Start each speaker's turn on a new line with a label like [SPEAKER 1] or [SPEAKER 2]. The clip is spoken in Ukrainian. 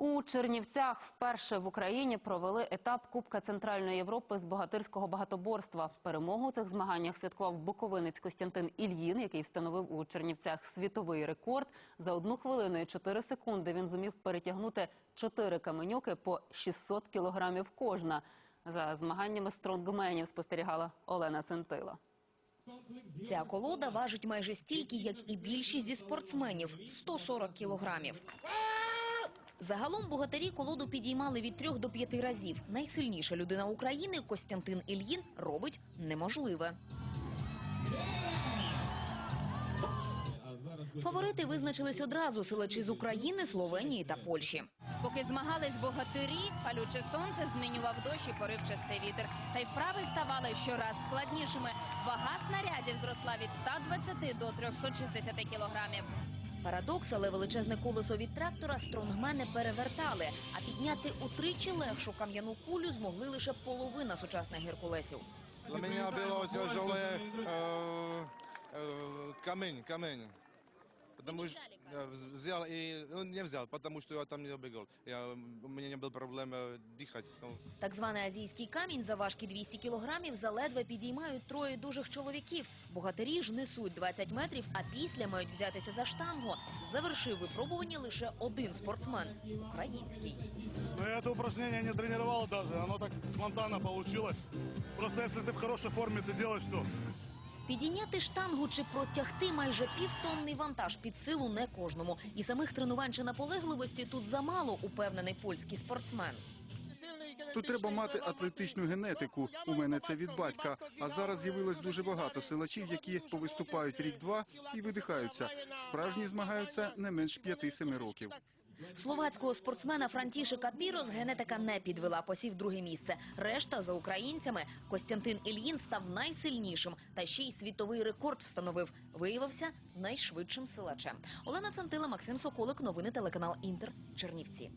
[SPEAKER 1] У Чернівцях вперше в Україні провели етап Кубка Центральної Європи з богатирського багатоборства. Перемогу у цих змаганнях святкував буковинець Костянтин Ільїн, який встановив у Чернівцях світовий рекорд. За одну хвилину і 4 секунди він зумів перетягнути чотири каменюки по 600 кілограмів кожна. За змаганнями стронгменів спостерігала Олена Центила.
[SPEAKER 2] Ця колода важить майже стільки, як і більшість зі спортсменів – 140 кілограмів. Загалом богатирі колоду підіймали від трьох до п'яти разів. Найсильніша людина України Костянтин Ільїн робить неможливе. Фаворити визначились одразу – силачі з України, Словенії та Польщі.
[SPEAKER 3] Поки змагались богатирі, палюче сонце змінював дощ і поривчастий вітер. Та й вправи ставали щораз складнішими. Вага снарядів зросла від 120 до 360 кілограмів.
[SPEAKER 2] Парадокс, але величезне колесо від трактора стронгмени перевертали, а підняти утричі легшу кам'яну кулю змогли лише половина сучасних геркулесів.
[SPEAKER 4] Dla меня было тяжелое э, э, камень, камень. Потому что я вз- взял и ну, не взял, потому что я там не бегал. Я, у меня не было проблем э, дыхать. Ну,
[SPEAKER 2] Так званий азійський камінь за важкі 200 кілограмів заледве підіймають троє дужих чоловіків. Богатирі ж несуть 20 метрів, а після мають взятися за штангу. Завершив випробування лише один спортсмен – український.
[SPEAKER 5] Но я это упражнение не тренировал даже, оно так спонтанно получилось. Просто если ты в хорошей форме, ты делаешь все.
[SPEAKER 2] Підійняти штангу чи протягти майже півтонний вантаж під силу не кожному. І самих тренувань чи наполегливості тут замало, упевнений польський спортсмен.
[SPEAKER 6] Тут треба мати атлетичну генетику. У мене це від батька. А зараз з'явилось дуже багато силачів, які повиступають рік-два і видихаються. Справжні змагаються не менш 5-7 років.
[SPEAKER 2] Словацького спортсмена Франтішика Пірос генетика не підвела, посів друге місце. Решта за українцями. Костянтин Ільїн став найсильнішим та ще й світовий рекорд встановив. Виявився найшвидшим силачем. Олена Цантила, Максим Соколик. Новини телеканал Інтер. Чернівці.